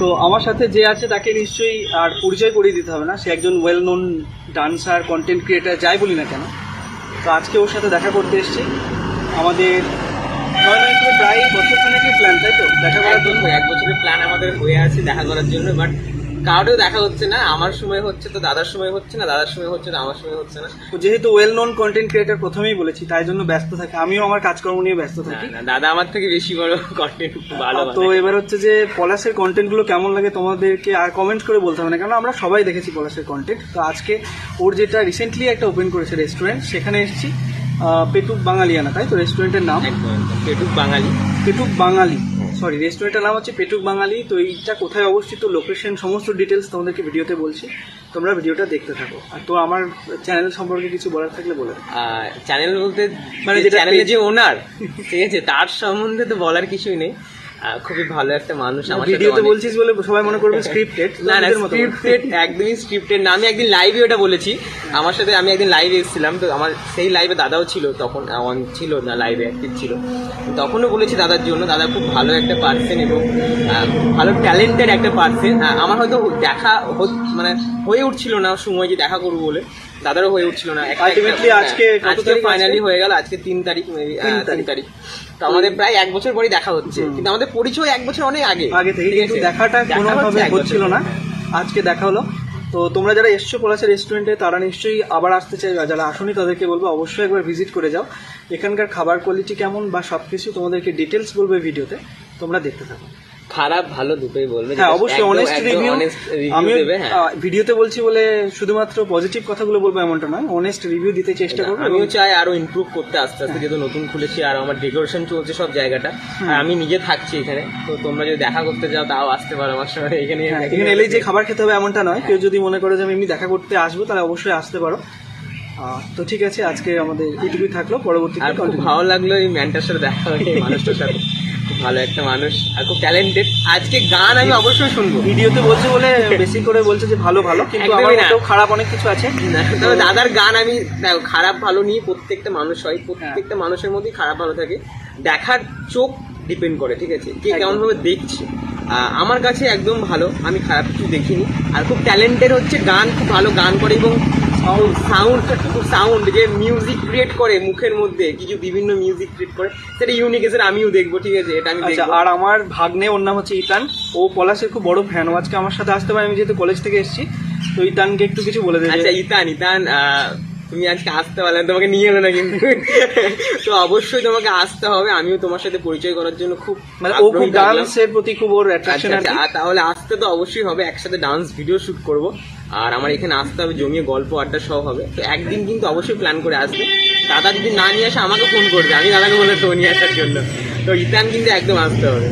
তো আমার সাথে যে আছে তাকে নিশ্চয়ই আর পরিচয় করিয়ে দিতে হবে না। সে একজন well known dancer content creator যাই বলি না কেন। তো আজকে ওর সাথে দেখা করতে এসেছি। আমাদের প্রায় বছর খানেকের প্ল্যান তাই তো? দেখা করার জন্য। এক বছরের প্ল্যান আমাদের হয়ে আছে দেখা করার জন্য বাট কাউকেও দেখা হচ্ছে না আমার সময় হচ্ছে তো দাদার সময় হচ্ছে না দাদার সময় হচ্ছে না আমার সময় হচ্ছে না। তো যেহেতু ওয়েল নোন কন্টেন্ট ক্রিয়েটার প্রথমেই বলেছি তাই জন্য ব্যস্ত থাকে। আমিও আমার কাজকর্ম নিয়ে ব্যস্ত থাকি। না, দাদা আমার থেকে বেশি বড় কন্টেন্ট ভালো তো এবার হচ্ছে যে পলাশের কন্টেন্টগুলো কেমন লাগে তোমাদেরকে আর কমেন্ট করে বলতে হবে না কারণ আমরা সবাই দেখেছি পলাশের কন্টেন্ট তো আজকে ওর যেটা রিসেন্টলি একটা ওপেন করেছে রেস্টুরেন্ট সেখানে এসেছি পেটুক বাঙালিয়ানা তাই তো? রেস্টুরেন্টের নাম? পেটুক বাঙালি। পেটুক বাঙালি। সরি রেস্টুরেন্টের নাম হচ্ছে পেটুক বাঙালি তো এইটা কোথায় অবস্থিত লোকেশন সমস্ত ডিটেলস তোমাদেরকে ভিডিওতে বলছি। তোমরা ভিডিওটা দেখতে থাকো। আর তো আমার চ্যানেল সম্পর্কে কিছু বলার থাকলে বলে। চ্যানেল বলতে মানে চ্যানেলের যে ওনার ঠিক আছে? তার সম্বন্ধে তো বলার কিছুই নেই। খুবই ভালো একটা মানুষ আমার ভিডিওতে বলছিস বলে সবাই মনে করবে স্ক্রিপ্টেড না না স্ক্রিপ্টেড একদমই স্ক্রিপ্টেড না। আমি একদিন লাইভে ওটা বলেছি। আমার সাথে আমি একদিন লাইভে এসেছিলাম তো আমার সেই লাইভে দাদাও ছিল তখন অন ছিল না লাইভে অ্যাক্টিভ ছিল। তখনও বলেছি দাদার জন্য দাদা খুব ভালো একটা পার্সন এবং খুব ভালো ট্যালেন্টেড একটা পার্সন আমার হয়তো দেখা মানে হয়ে উঠছিল না সময় যে দেখা করব বলে। দাদারও হয়ে উঠছিল না। একটা- Ultimately হ্যাঁ, আজকে আজকে ফাইনালি হয়ে গেল আজকে তিন তারিখ তিন তারিখ। তো আমাদের প্রায় এক বছর পরই দেখা হচ্ছে। কিন্তু আমাদের পরিচয় এক বছর অনেক আগে। আগে থেকে কিন্তু দেখাটা দেখা কোনোভাবে হচ্ছিল না। আজকে দেখা হলো। তো তোমরা যারা এসছো পলাশের রেস্টুরেন্টে তারা নিশ্চয়ই আবার আসতে চাইবে। আর যারা আসনি তাদেরকে বলব অবশ্যই একবার ভিজিট করে যাও। এখানকার খাবার কোয়ালিটি কেমন বা সব কিছু তোমাদেরকে ডিটেলস বলবে ভিডিওতে তোমরা দেখতে থাকো। খারাপ ভালো দুটোই বলবে। হ্যাঁ অবশ্যই অনেস্ট রিভিউ আমি দেবে, হ্যাঁ। ভিডিওতে বলছি বলে শুধুমাত্র পজিটিভ কথাগুলো বলব এমনটা নয় অনেস্ট রিভিউ দিতে চেষ্টা করব আমিও চাই আরও ইমপ্রুভ করতে আস্তে আস্তে যেহেতু নতুন খুলেছি আর আমার ডেকোরেশন চলছে সব জায়গাটা আর আমি নিজে থাকছি এখানে তো তোমরা যদি দেখা করতে যাও তাও আসতে পারো আমার সঙ্গে এখানে হ্যাঁ, এখানে এলেই যে খাবার খেতে হবে এমনটা নয় কেউ যদি মনে করে যে আমি এমনি দেখা করতে আসব তাহলে অবশ্যই আসতে পারো। তো ঠিক আছে আজকে আমাদের এইটুকুই থাকল পরবর্তী আর খুব ভালো লাগল এই ম্যানটার সাথে দেখা হয়ে মানুষটার সাথে। খুব ভালো একটা মানুষ আর খুব ট্যালেন্টেড আজকে গান আমি অবশ্যই শুনব। ভিডিওতে বলছে বলে বেশি করে বলছে যে ভালো ভালো কিন্তু আমার। খারাপ অনেক কিছু আছে। তবে দাদার গান আমি দেখো খারাপ ভালো নিয়ে প্রত্যেকটা মানুষ হয় প্রত্যেকটা মানুষের মধ্যেই খারাপ ভালো থাকে। দেখার চোখ ডিপেন্ড করে ঠিক আছে? কে একদম। কেমন ভাবে দেখছে? আহ, আমার কাছে একদম ভালো আমি খারাপ কিছু দেখিনি। আর খুব ট্যালেন্টেড হচ্ছে গান খুব ভালো গান করে এবং সাউন্ড সাউন্ড যে মিউজিক ক্রিয়েট করে মুখের মধ্যে কিছু বিভিন্ন মিউজিক ক্রিয়েট করে সেটা ইউনিক এসে আমিও দেখব ঠিক আছে এটা আমি আচ্ছা আর আমার ভাগ্নে ওর নাম হচ্ছে ইতান ও পলাশের খুব বড় ফ্যান ও আজকে আমার সাথে আসতে পারে আমি যেহেতু কলেজ থেকে এসেছি তো ইতানকে একটু কিছু বলে দেবে। আচ্ছা ইতান ইতান তুমি আজকে আসতে পারলে তোমাকে নিয়ে এলো না কিন্তু। তো অবশ্যই তোমাকে আসতে হবে আমিও তোমার সাথে পরিচয় করার জন্য খুব মানে ও খুব ডান্সের প্রতি খুব ওর আচ্ছা অ্যাট্রাকশন আচ্ছা, তাহলে আসতে তো অবশ্যই হবে একসাথে ডান্স ভিডিও শুট করব। আর আমার এখানে আসতে হবে জমিয়ে গল্প আড্ডা সব হবে। তো একদিন কিন্তু অবশ্যই প্ল্যান করে আসবে। দাদা যদি না নিয়ে আসে আমাকে ফোন করবে। আমি দাদাকে বলে তো নিয়ে আসার জন্য। তো ইতান কিন্তু একদম আসতে হবে।